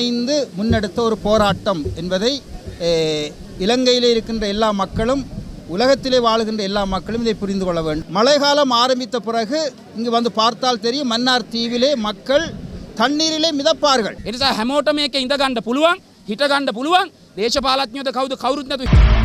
ஒன்றிணைந்து முன்னெடுத்த ஒரு போராட்டம் என்பதை அஹ், இலங்கையிலே இருக்கின்ற எல்லா மக்களும் உலகத்திலே வாழுகின்ற எல்லா மக்களும் இதை புரிந்து கொள்ள வேண்டும் மழைக்காலம் ஆரம்பித்த பிறகு இங்கு வந்து பார்த்தால் தெரியும் மன்னார் தீவிலே மக்கள் தண்ணீரிலே மிதப்பார்கள் එනිසා හැමෝට මේක ඉඳගන්න පුළුවන් හිටගන්න පුළුවන් දේශපාලඥයෝද කවුද කවුරුත් නැතු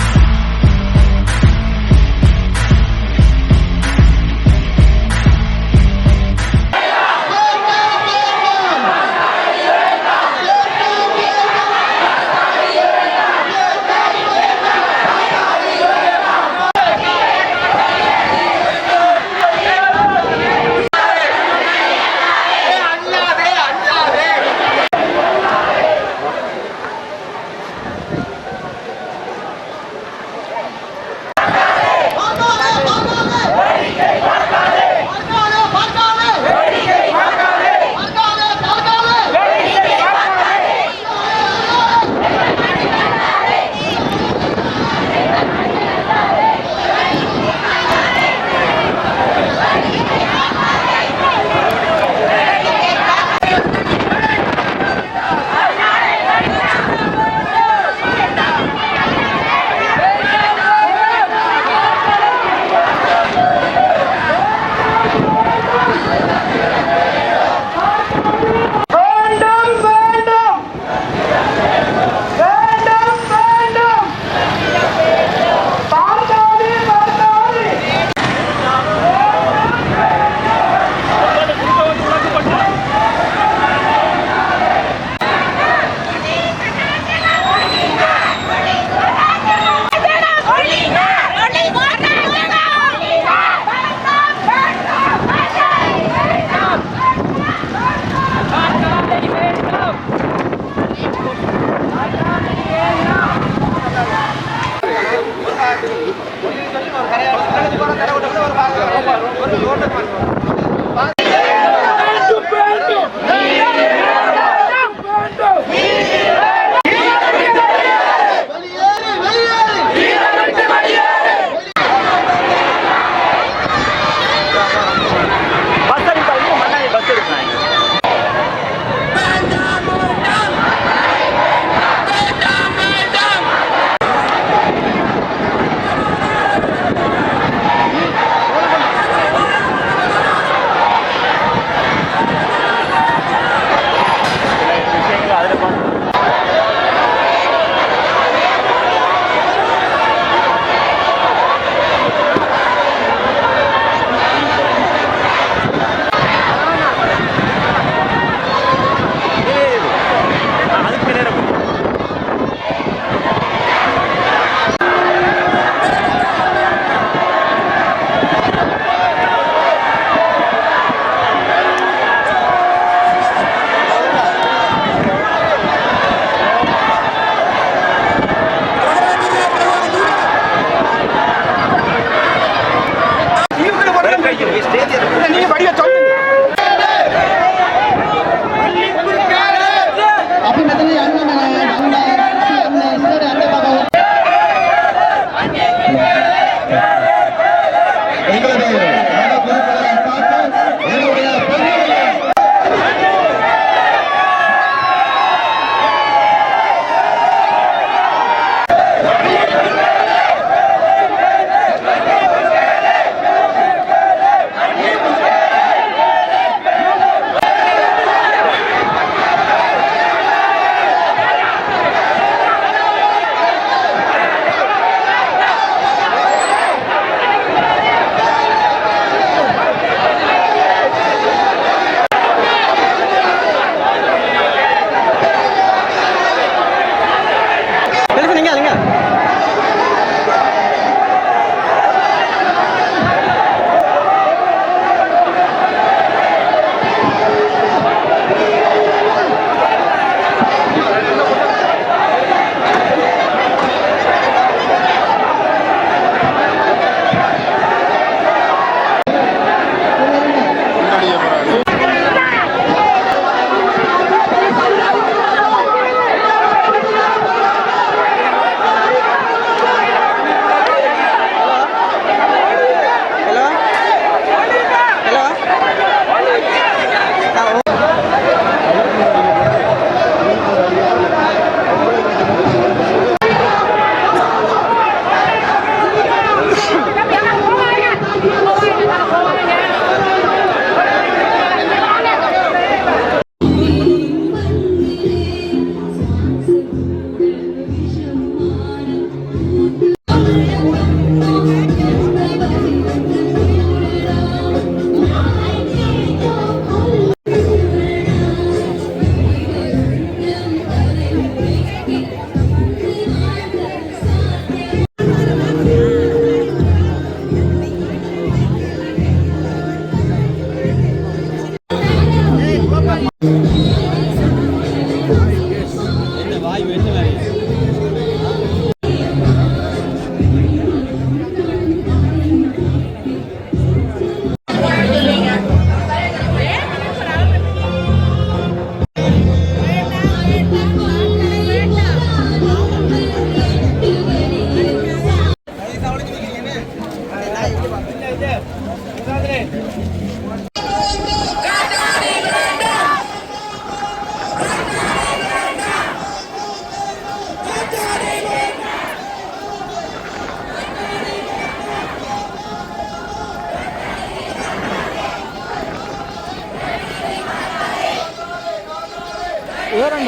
Come on, come on.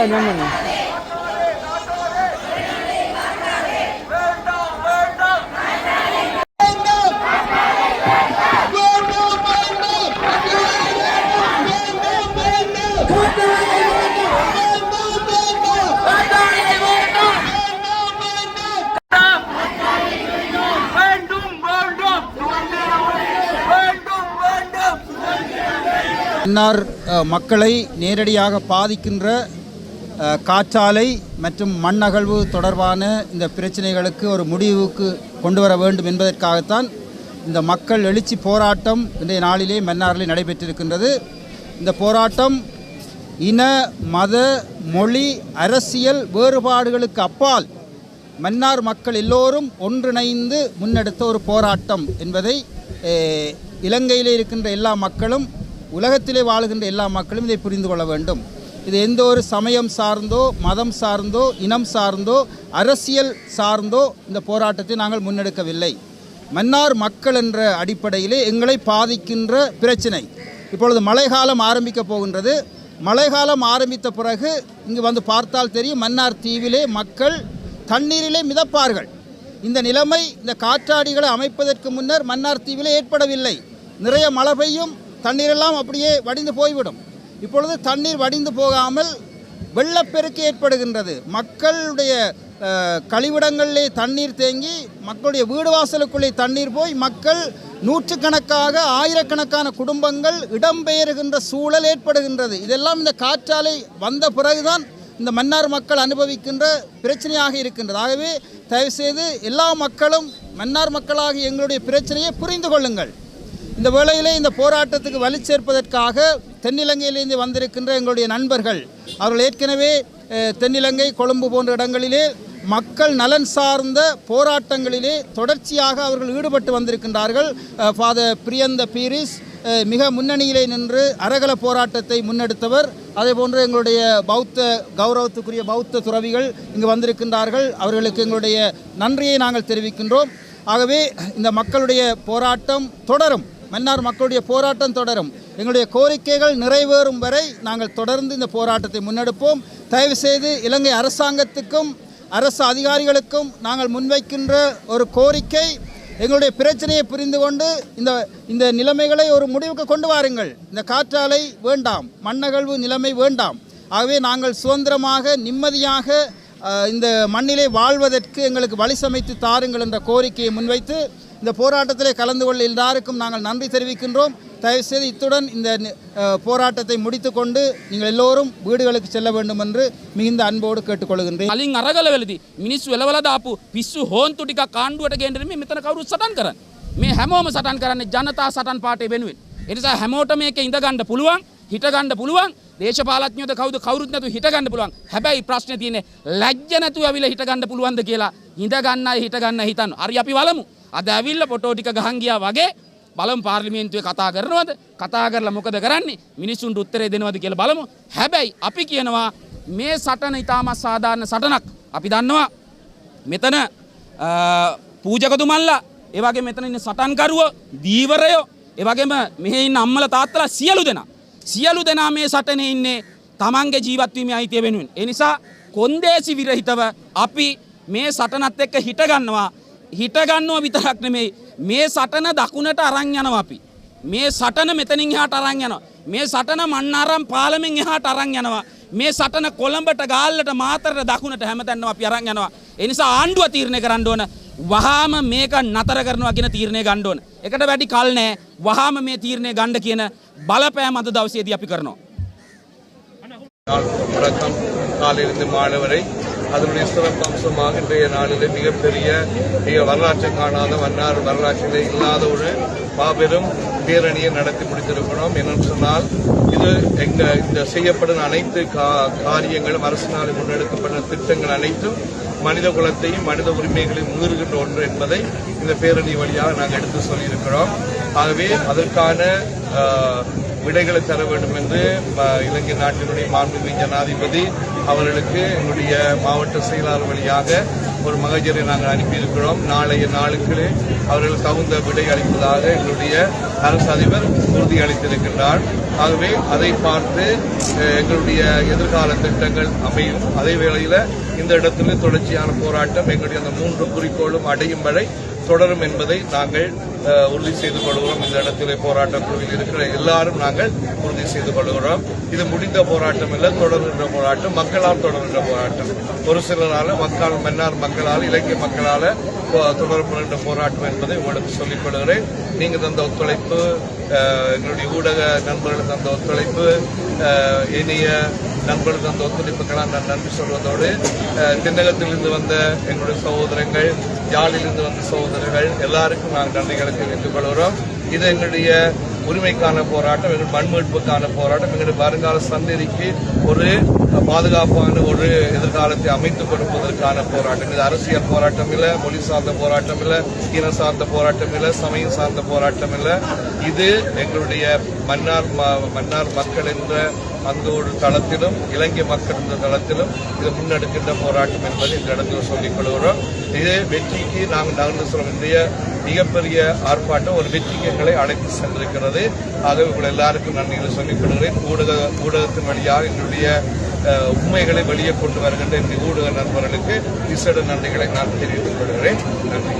வேண்டாம் ஞாபகம் வேண்டும் மன்னார் மக்களை நேரடியாக பாதிக்கின்ற காற்றாலை மற்றும் மண் அகழ்வு தொடர்பான இந்த பிரச்சனைகளுக்கு ஒரு முடிவுக்கு கொண்டு வர வேண்டும் என்பதற்காகத்தான் இந்த மக்கள் எழுச்சி போராட்டம் இன்றைய நாளிலே மன்னாரில் நடைபெற்றிருக்கின்றது. இந்த போராட்டம் இன மத மொழி அரசியல் வேறுபாடுகளுக்கு அப்பால் மன்னார் மக்கள் எல்லோரும் ஒன்றிணைந்து முன்னெடுத்த ஒரு போராட்டம் என்பதை இலங்கையிலே இருக்கின்ற எல்லா மக்களும் உலகத்திலே வாழுகின்ற எல்லா மக்களும் இதை புரிந்து கொள்ள வேண்டும். இது எந்த ஒரு சமயம் சார்ந்தோ மதம் சார்ந்தோ இனம் சார்ந்தோ அரசியல் சார்ந்தோ இந்த போராட்டத்தை நாங்கள் முன்னெடுக்கவில்லை. மன்னார் மக்கள் என்ற அடிப்படையிலே எங்களை பாதிக்கின்ற பிரச்சனை. இப்பொழுது மழைக்காலம் ஆரம்பிக்க போகின்றது. மழைக்காலம் ஆரம்பித்த பிறகு இங்கு வந்து பார்த்தால் தெரியும் மன்னார் தீவிலே மக்கள் தண்ணீரிலே மிதப்பார்கள். இந்த நிலைமை இந்த காற்றாடிகளை அமைப்பதற்கு முன்னர் மன்னார் தீவிலே ஏற்படவில்லை. நிறைய மழை பெய்யும் தண்ணீரெல்லாம் அப்படியே வடிந்து போய்விடும். இப்பொழுது தண்ணீர் வடிந்து போகாமல் வெள்ளப்பெருக்கு ஏற்படுகின்றது. மக்களுடைய கழிவிடங்களிலே தண்ணீர் தேங்கி மக்களுடைய வீடு வாசலுக்குள்ளே தண்ணீர் போய் மக்கள் நூற்றுக்கணக்காக ஆயிரக்கணக்கான குடும்பங்கள் இடம்பெயர்கின்ற சூழல் ஏற்படுகின்றது. இதெல்லாம் இந்த காற்றாலை வந்த பிறகுதான் இந்த மன்னார் மக்கள் அனுபவிக்கின்ற பிரச்சனையாக இருக்கின்றது. ஆகவே தயவுசெய்து எல்லா மக்களும் மன்னார் மக்களாக எங்களுடைய பிரச்சனையை புரிந்து கொள்ளுங்கள். இந்த வேளையிலே இந்த போராட்டத்துக்கு வலி சேர்ப்பதற்காக தென்னிலங்கையிலிருந்து வந்திருக்கின்ற எங்களுடைய நண்பர்கள் அவர்கள் ஏற்கனவே தென்னிலங்கை கொழும்பு போன்ற இடங்களிலே மக்கள் நலன் சார்ந்த போராட்டங்களிலே தொடர்ச்சியாக அவர்கள் ஈடுபட்டு வந்திருக்கின்றார்கள். ஃபாதர் பிரியந்த பீரிஸ் மிக முன்னணியிலே நின்று அரகல போராட்டத்தை முன்னெடுத்தவர். அதே போன்று எங்களுடைய பௌத்த கௌரவத்துக்குரிய பௌத்த துறவிகள் இங்கு வந்திருக்கின்றார்கள். அவர்களுக்கு எங்களுடைய நன்றியை நாங்கள் தெரிவிக்கின்றோம். ஆகவே இந்த மக்களுடைய போராட்டம் தொடரும். மன்னார் மக்களுடைய போராட்டம் தொடரும். எங்களுடைய கோரிக்கைகள் நிறைவேறும் வரை நாங்கள் தொடர்ந்து இந்த போராட்டத்தை முன்னெடுப்போம். தயவு செய்து இலங்கை அரசாங்கத்துக்கும் அரசு அதிகாரிகளுக்கும் நாங்கள் முன்வைக்கின்ற ஒரு கோரிக்கை எங்களுடைய பிரச்சனையை புரிந்து கொண்டு இந்த இந்த நிலைமைகளை ஒரு முடிவுக்கு கொண்டு வாருங்கள். இந்த காற்றாலை வேண்டாம் மண்ணகழ்வு நிலைமை வேண்டாம். ஆகவே நாங்கள் சுதந்திரமாக நிம்மதியாக இந்த மண்ணிலே வாழ்வதற்கு எங்களுக்கு வழி சமைத்து தாருங்கள் என்ற கோரிக்கையை முன்வைத்து இந்த போராட்டத்திலே கலந்து கொள்ள எல்லாருக்கும் நாங்கள் நன்றி தெரிவிக்கின்றோம் தயவுசெய்து இத்துடன் இந்த நி- அஹ், போராட்டத்தை முடித்துக்கொண்டு நீங்கள் எல்லோரும் வீடுகளுக்கு செல்ல வேண்டும் என்று மிகுந்த அன்போடு கேட்டுக்கொள்கின்றேன் කලින් අරගල වෙලදි මිනිස්සු වෙලවල දාපු පිස්සු හෝන්තු ටික කාණ්ඩුවට ගෙන්දරම මෙතන කවුරු සටන් කරන්න මේ හැමෝම සටන් කරන්න ජනතා සටන් පාටය වෙනුවෙන් එනිසා හැමෝට මේක ඉඳගණ්ඩ පුළුවන් හිටගණ්ඩ පුළුවන් දේශපාලඥයෝද කවුද කවුරුත් නැතු හිටගන්න පුළුවන් හැබැයි ප්‍රශ්න තියෙන්නේ ලැජ්ජ නැතුව ඇවිල්ලා හිටගන්න පුළුවන්ද කියලා ඉඳගන්න අය හිටගන්න හිතන්න හරි අපි බලමු අද ඇවිල්ලා ෆොටෝ ටික ගහන් ගියා වගේ බලමු පාර්ලිමේන්තුවේ කතා කරනවද? කතා කරලා මොකද කරන්නේ? මිනිස්සුන්ට උත්තරේ දෙනවද කියලා බලමු. හැබැයි අපි කියනවා මේ සටන ඉතාමත් සාධාරණ සටනක්. අපි දන්නවා මෙතන අ, පූජකතුමල්ලා ඒවගේ මෙතන ඉන්න සටන්කරුව දීවරයෝ ඒවගේම මෙහෙ ඉන්න අම්මල තාත්තලා සියලු දෙනා. සියලු දෙනා මේ සටන ඉන්නේ තමන්ගේ ජීවත්වීම අයිතිය වෙනුවෙන්. එනිසා කොන්දේසි විරහිතව අපි මේ සටනත් එක්ක හිටගන්නවා හිටගන්නවා විතරක් නෙමෙයි මේ සටන දකුණට අරන් යනවා අපි මේ සටන මෙතනින් එහාට අරන් යනවා මේ සටන මන්නාරම් පාලමෙන් එහාට අරන් යනවා මේ සටන කොළඹට ගාල්ලට මාතරට දකුණට හැමතැනම අපි අරන් යනවා ඒ නිසා ආණ්ඩුව තීරණය කරන්න ඕන වහාම මේක නතර කරනවා කියන තීරණය ගන්න ඕන එකට වැඩි කල් නැහැ වහාම මේ තීරණය ගන්න කියන බලපෑම අද දවසේදී අපි කරනවා நாள் தொடக்கம் காலையிலிருந்து மாலை வரை அதனுடைய சிறப்பு அம்சமாக இன்றைய நாளில் மிகப்பெரிய மிக வரலாற்று காணாத மன்னார் வரலாற்றிலே இல்லாத ஒரு மாபெரும் பேரணியை நடத்தி முடித்திருக்கிறோம். என்னன்னு சொன்னால் இது எங்க இந்த செய்யப்படும் அனைத்து கா- காரியங்களும் அரசினால் முன்னெடுக்கப்பட்ட திட்டங்கள் அனைத்தும் மனித குலத்தையும் மனித உரிமைகளையும் மீறுகின்ற ஒன்று என்பதை இந்த பேரணி வழியாக நாங்கள் எடுத்து சொல்லியிருக்கிறோம். ஆகவே அதற்கான ஆஹ், விடைகளை தர வேண்டும் என்று இலங்கை நாட்டினுடைய மாண்புமிகு ஜனாதிபதி அவர்களுக்கு எங்களுடைய மாவட்ட செயலாளர் வழியாக ஒரு மகஜரை நாங்கள் அனுப்பியிருக்கிறோம். நாளைய நாளுக்கு அவர்கள் தகுந்த விடை அளிப்பதாக எங்களுடைய அரசு அதிபர் உறுதியளித்திருக்கின்றார் ஆகவே அதை பார்த்து எங்களுடைய எதிர்கால திட்டங்கள் அமையும். அதே வேளையில் இந்த இடத்திலே தொடர்ச்சியான போராட்டம் எங்களுடைய அந்த மூன்று குறிக்கோளும் அடையும் வரை தொடரும் என்பதை நாங்கள் உறுதி செய்து கொள்கிறோம். இந்த இடத்திலே போராட்ட குழுவில் இருக்கிற எல்லாரும் நாங்கள் உறுதி செய்து கொள்கிறோம். இது முடிந்த போராட்டம் இல்லை தொடர்கின்ற போராட்டம் மக்களால் தொடர்கின்ற போராட்டம். ஒரு சிலரால் மக்கள் மன்னார் மக்களால் இலங்கை மக்களால் போ- தொடரப்படுகின்ற போராட்டம் என்பதை உங்களுக்கு சொல்லிக் கொள்கிறேன் நீங்கள் தந்த ஒத்துழைப்பு எங்களுடைய ஊடக நண்பர்கள் தந்த ஒத்துழைப்பு இனிய நண்பர்கள் தந்த ஒத்துழைப்புக்கெல்லாம் நான் நன்றி சொல்வதோடு அஹ், தென்னகத்திலிருந்து வந்த எங்களுடைய சகோதரங்கள் யாழிலிருந்து வந்த சகோதரர்கள் எல்லாருக்கும் நாங்கள் நன்றிகளை தெரிவித்துக் கொள்கிறோம். இது எங்களுடைய உரிமைக்கான போராட்டம் எங்கள் மண்மீட்புக்கான போராட்டம். எங்களுடைய வருங்கால சந்ததிக்கு ஒரு பாதுகாப்பான ஒரு எதிர்காலத்தை அமைத்துக் கொடுப்பதற்கான போராட்டம். இது அரசியல் போராட்டம் இல்லை மொழி சார்ந்த போராட்டம் இல்லை இன சார்ந்த போராட்டம் இல்லை சமயம் சார்ந்த போராட்டம் இல்லை. இது எங்களுடைய மன்னார் மன்னார் மக்கள் என்ற அந்த ஒரு தளத்திலும் இலங்கை மக்கள் இந்த தளத்திலும் இது முன்னெடுக்கின்ற போராட்டம் என்பதை இந்த இடத்தில் சொல்லிக் கொள்கிறோம். இது வெற்றிக்கு நாங்கள் நகர்ந்து சொல்லும் இந்திய மிகப்பெரிய ஆர்ப்பாட்டம் ஒரு வெற்றிக்கு எங்களை அழைத்து சென்றிருக்கிறது. ஆகவே உங்கள் எல்லாருக்கும் நன்றிகளை சொல்லிக் கொள்கிறேன். ஊடக ஊடகத்தின் வழியாக எங்களுடைய உண்மைகளை வெளியே கொண்டு வருகின்ற இந்த ஊடக நண்பர்களுக்கு விசேட நன்றிகளை நான் தெரிவித்துக் கொள்கிறேன். நன்றி.